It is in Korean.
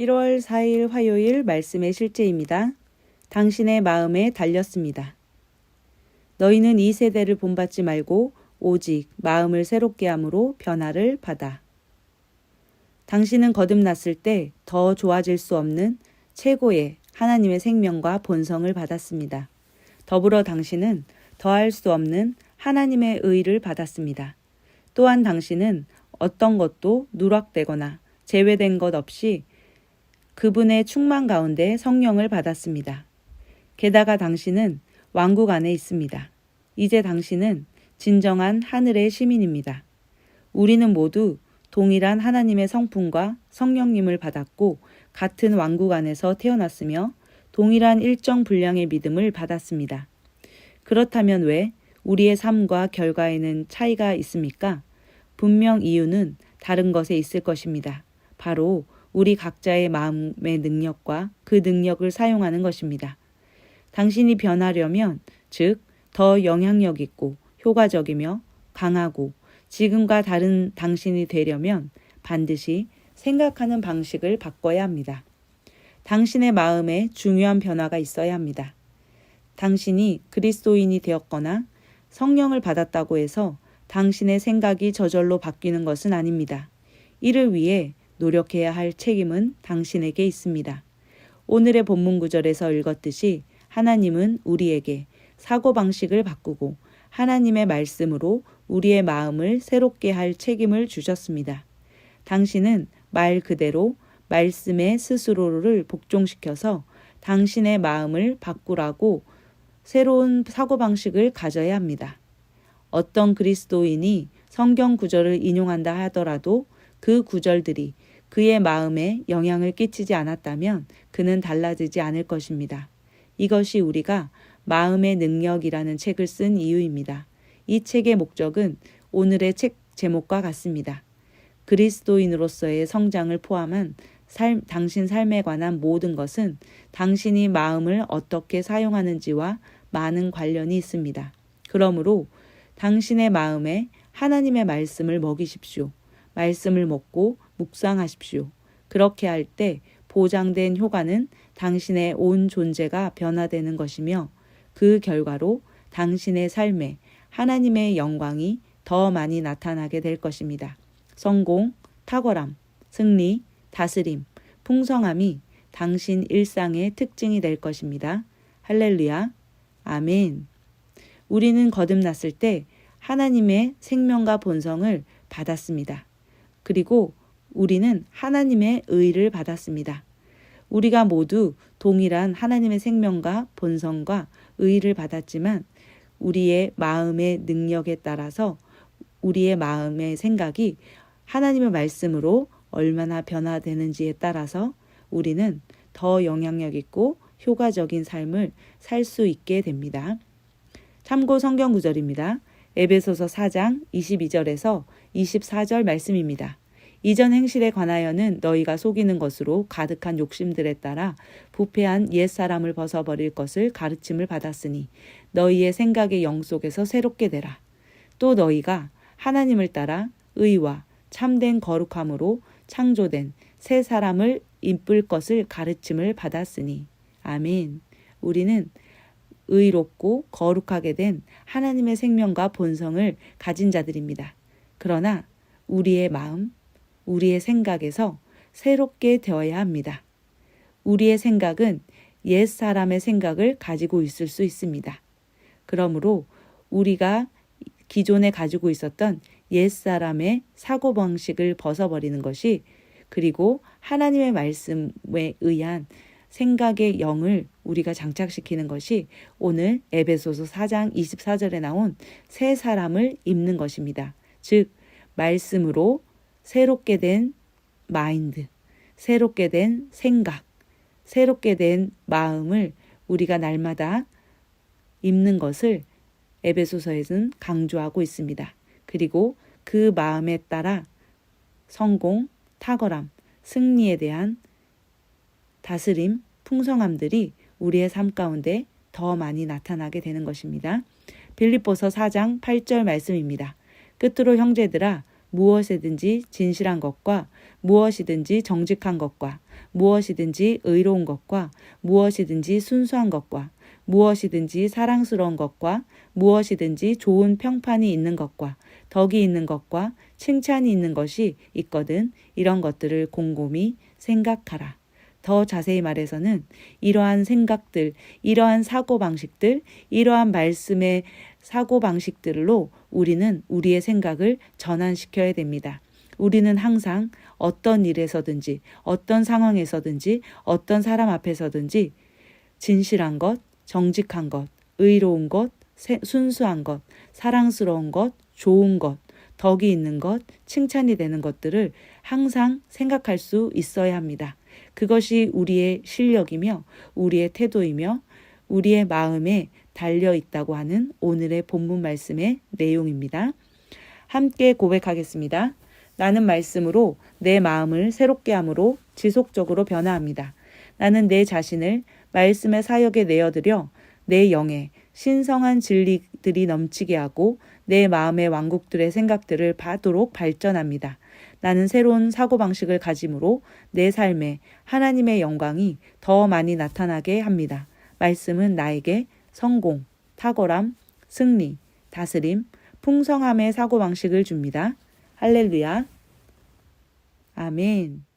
1월 4일 화요일 말씀의 실제입니다. 당신의 마음에 달렸습니다. 너희는 이 세대를 본받지 말고 오직 마음을 새롭게 함으로 변화를 받아. 당신은 거듭났을 때 더 좋아질 수 없는 최고의 하나님의 생명과 본성을 받았습니다. 더불어 당신은 더할 수 없는 하나님의 의를 받았습니다. 또한 당신은 어떤 것도 누락되거나 제외된 것 없이 그분의 충만 가운데 성령을 받았습니다. 게다가 당신은 왕국 안에 있습니다. 이제 당신은 진정한 하늘의 시민입니다. 우리는 모두 동일한 하나님의 성품과 성령님을 받았고 같은 왕국 안에서 태어났으며 동일한 일정 분량의 믿음을 받았습니다. 그렇다면 왜 우리의 삶과 결과에는 차이가 있습니까? 분명 이유는 다른 것에 있을 것입니다. 바로 우리 각자의 마음의 능력과 그 능력을 사용하는 것입니다. 당신이 변하려면, 즉, 더 영향력 있고 효과적이며 강하고 지금과 다른 당신이 되려면 반드시 생각하는 방식을 바꿔야 합니다. 당신의 마음에 중요한 변화가 있어야 합니다. 당신이 그리스도인이 되었거나 성령을 받았다고 해서 당신의 생각이 저절로 바뀌는 것은 아닙니다. 이를 위해 노력해야 할 책임은 당신에게 있습니다. 오늘의 본문 구절에서 읽었듯이 하나님은 우리에게 사고방식을 바꾸고 하나님의 말씀으로 우리의 마음을 새롭게 할 책임을 주셨습니다. 당신은 말 그대로 말씀의 스스로를 복종시켜서 당신의 마음을 바꾸라고 새로운 사고방식을 가져야 합니다. 어떤 그리스도인이 성경 구절을 인용한다 하더라도 그 구절들이 그의 마음에 영향을 끼치지 않았다면 그는 달라지지 않을 것입니다. 이것이 우리가 마음의 능력이라는 책을 쓴 이유입니다. 이 책의 목적은 오늘의 책 제목과 같습니다. 그리스도인으로서의 성장을 포함한 삶, 당신 삶에 관한 모든 것은 당신이 마음을 어떻게 사용하는지와 많은 관련이 있습니다. 그러므로 당신의 마음에 하나님의 말씀을 먹이십시오. 말씀을 먹고 묵상하십시오. 그렇게 할 때 보장된 효과는 당신의 온 존재가 변화되는 것이며 그 결과로 당신의 삶에 하나님의 영광이 더 많이 나타나게 될 것입니다. 성공, 탁월함, 승리, 다스림, 풍성함이 당신 일상의 특징이 될 것입니다. 할렐루야. 아멘. 우리는 거듭났을 때 하나님의 생명과 본성을 받았습니다. 그리고 우리는 하나님의 의를 받았습니다. 우리가 모두 동일한 하나님의 생명과 본성과 의를 받았지만 우리의 마음의 능력에 따라서 우리의 마음의 생각이 하나님의 말씀으로 얼마나 변화되는지에 따라서 우리는 더 영향력 있고 효과적인 삶을 살 수 있게 됩니다. 참고 성경 구절입니다. 에베소서 4장 22절에서 24절 말씀입니다. 이전 행실에 관하여는 너희가 속이는 것으로 가득한 욕심들에 따라 부패한 옛사람을 벗어버릴 것을 가르침을 받았으니 너희의 생각의 영 속에서 새롭게 되라. 또 너희가 하나님을 따라 의와 참된 거룩함으로 창조된 새 사람을 이쁠 것을 가르침을 받았으니 아멘. 우리는 의롭고 거룩하게 된 하나님의 생명과 본성을 가진 자들입니다. 그러나 우리의 마음, 우리의 생각에서 새롭게 되어야 합니다. 우리의 생각은 옛 사람의 생각을 가지고 있을 수 있습니다. 그러므로 우리가 기존에 가지고 있었던 옛 사람의 사고방식을 벗어버리는 것이 그리고 하나님의 말씀에 의한 생각의 영을 우리가 장착시키는 것이 오늘 에베소서 4장 24절에 나온 새 사람을 입는 것입니다. 즉 말씀으로 새롭게 된 마인드, 새롭게 된 생각, 새롭게 된 마음을 우리가 날마다 입는 것을 에베소서에는 강조하고 있습니다. 그리고 그 마음에 따라 성공, 탁월함, 승리에 대한 다스림, 풍성함들이 우리의 삶 가운데 더 많이 나타나게 되는 것입니다. 빌립보서 4장 8절 말씀입니다. 끝으로 형제들아 무엇이든지 진실한 것과 무엇이든지 정직한 것과 무엇이든지 의로운 것과 무엇이든지 순수한 것과 무엇이든지 사랑스러운 것과 무엇이든지 좋은 평판이 있는 것과 덕이 있는 것과 칭찬이 있는 것이 있거든 이런 것들을 곰곰이 생각하라. 더 자세히 말해서는 이러한 생각들, 이러한 사고방식들, 이러한 말씀의 사고방식들로 우리는 우리의 생각을 전환시켜야 됩니다. 우리는 항상 어떤 일에서든지, 어떤 상황에서든지, 어떤 사람 앞에서든지 진실한 것, 정직한 것, 의로운 것, 세- 순수한 것, 사랑스러운 것, 좋은 것, 덕이 있는 것, 칭찬이 되는 것들을 항상 생각할 수 있어야 합니다. 그것이 우리의 실력이며 우리의 태도이며 우리의 마음에 달려 있다고 하는 오늘의 본문 말씀의 내용입니다. 함께 고백하겠습니다. 나는 말씀으로 내 마음을 새롭게 함으로 지속적으로 변화합니다. 나는 내 자신을 말씀의 사역에 내어드려 내 영에 신성한 진리들이 넘치게 하고 내 마음의 왕국들의 생각들을 받도록 발전합니다. 나는 새로운 사고방식을 가짐으로 내 삶에 하나님의 영광이 더 많이 나타나게 합니다. 말씀은 나에게 성공, 탁월함, 승리, 다스림, 풍성함의 사고방식을 줍니다. 할렐루야. 아멘.